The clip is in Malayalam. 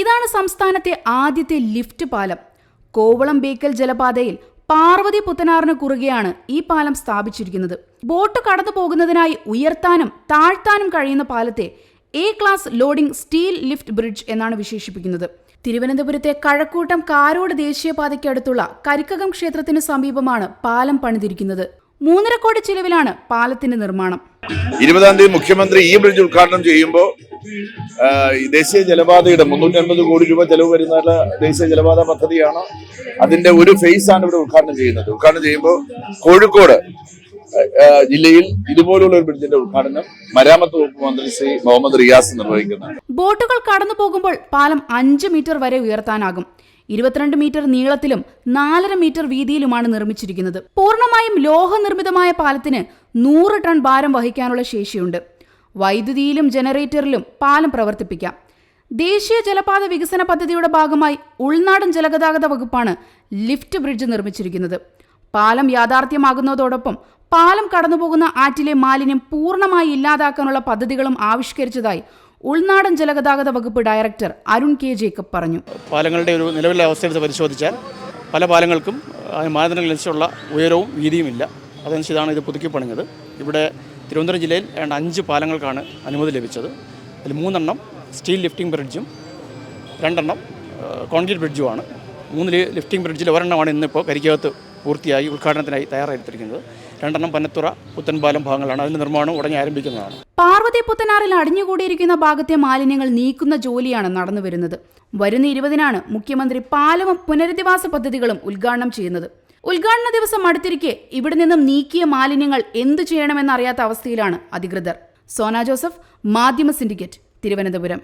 ഇതാണ് സംസ്ഥാനത്തെ ആദ്യത്തെ ലിഫ്റ്റ് പാലം. കോവളം ബേക്കൽ ജലപാതയിൽ പാർവതി പുത്തനാറിന് കുറുകെയാണ് ഈ പാലം സ്ഥാപിച്ചിരിക്കുന്നത്. ബോട്ട് കടന്നു പോകുന്നതിനായി ഉയർത്താനും താഴ്ത്താനും കഴിയുന്ന പാലത്തെ A class loading steel lift bridge എന്നാണ് വിശേഷിപ്പിക്കുന്നത്. തിരുവനന്തപുരത്തെ കഴക്കൂട്ടം കാരോട് ദേശീയപാതയ്ക്കടുത്തുള്ള കരിക്കകം ക്ഷേത്രത്തിന് സമീപമാണ് പാലം പണിതിരിക്കുന്നത്. മൂന്നര കോടി ചിലവിലാണ് പാലത്തിന്റെ നിർമ്മാണം. ഇരുപതാം തീയതി മുഖ്യമന്ത്രി ഈ ബ്രിഡ്ജ് ഉദ്ഘാടനം ചെയ്യുമ്പോൾ ദേശീയ ജലപാതയുടെ മുന്നൂറ്റി അൻപത് കോടി രൂപ ചെലവ് വരുന്ന ദേശീയ ജലപാത പദ്ധതിയാണ്. അതിന്റെ ഒരു ഫേസ് ആണ് ഇവിടെ ഉദ്ഘാടനം ചെയ്യുന്നത്. ഉദ്ഘാടനം ചെയ്യുമ്പോൾ കോഴിക്കോട് ജില്ലയിൽ ഇതുപോലുള്ള ഒരു ബ്രിഡ്ജിന്റെ ഉദ്ഘാടനം മരാമത്ത് വകുപ്പ് മന്ത്രി ശ്രീ മുഹമ്മദ് റിയാസ് നിർവഹിക്കുന്നുണ്ട്. ബോട്ടുകൾ കടന്നു പോകുമ്പോൾ പാലം അഞ്ച് മീറ്റർ വരെ ഉയർത്താനാകും. ഇരുപത്തിരണ്ട് മീറ്റർ നീളത്തിലും നാലര മീറ്റർ വീതിയിലുമാണ് നിർമ്മിച്ചിരിക്കുന്നത്. പൂർണമായും ലോഹനിർമ്മിതമായ പാലത്തിന് നൂറ് ടൺ ഭാരം വഹിക്കാനുള്ള ശേഷിയുണ്ട്. വൈദ്യുതിയിലും ജനറേറ്ററിലും പാലം പ്രവർത്തിപ്പിക്കാം. ദേശീയ ജലപാത വികസന പദ്ധതിയുടെ ഭാഗമായി ഉൾനാടൻ ജലഗതാഗത വകുപ്പാണ് ലിഫ്റ്റ് ബ്രിഡ്ജ് നിർമ്മിച്ചിരിക്കുന്നത്. പാലം യാഥാർത്ഥ്യമാകുന്നതോടൊപ്പം പാലം കടന്നുപോകുന്ന ആറ്റിലെ മാലിന്യം പൂർണമായി ഇല്ലാതാക്കാനുള്ള പദ്ധതികളും ആവിഷ്കരിച്ചതായി ഉൾനാടൻ ജലഗതാഗത വകുപ്പ് ഡയറക്ടർ അരുൺ കെ ജേക്കബ് പറഞ്ഞു. പാലങ്ങളുടെ ഒരു നിലവിലെ അവസ്ഥയെടുത്ത് പരിശോധിച്ചാൽ പല പാലങ്ങൾക്കും മാനദണ്ഡങ്ങളനുസരിച്ചുള്ള ഉയരവും വീതിയും ഇല്ല അതനുസരിച്ചാണ് ഇത് പുതുക്കി പണിഞ്ഞത് ഇവിടെ തിരുവനന്തപുരം ജില്ലയിൽ ഏതാണ്ട് അഞ്ച് പാലങ്ങൾക്കാണ് അനുമതി ലഭിച്ചത്. അതിൽ മൂന്നെണ്ണം സ്റ്റീൽ ലിഫ്റ്റിംഗ് ബ്രിഡ്ജും രണ്ടെണ്ണം കോൺക്രീറ്റ് ബ്രിഡ്ജുമാണ്. മൂന്ന് ലിഫ്റ്റിംഗ് ബ്രിഡ്ജിൽ ഒരെണ്ണമാണ് ഇന്നിപ്പോൾ കരിക്കകത്ത് പൂർത്തിയായി ഉദ്ഘാടനത്തിനായി തയ്യാറായിരിക്കുന്നത്. രണ്ടെണ്ണം പനത്തുറ പുത്തൻപാലം ഭാഗങ്ങളാണ്. അതിന്റെ നിർമ്മാണം ഉടനെ ആരംഭിക്കുന്നതാണ്. പാർവതി പുത്തനാറിൽ അടിഞ്ഞുകൂടിയിരിക്കുന്ന ഭാഗത്തെ മാലിന്യങ്ങൾ നീക്കുന്ന ജോലിയാണ് നടന്നുവരുന്നത്. വരുന്ന ഇരുപതിനാണ് മുഖ്യമന്ത്രി പാലവും പുനരധിവാസ പദ്ധതികളും ഉദ്ഘാടനം ചെയ്യുന്നത്. ഉദ്ഘാടന ദിവസം അടുത്തിരിക്കെ ഇവിടെ നിന്നും നീക്കിയ മാലിന്യങ്ങൾ എന്തു ചെയ്യണമെന്നറിയാത്ത അവസ്ഥയിലാണ് അധികൃതർ. സോന ജോസഫ് മാധ്യമ സിൻഡിക്കേറ്റ് തിരുവനന്തപുരം.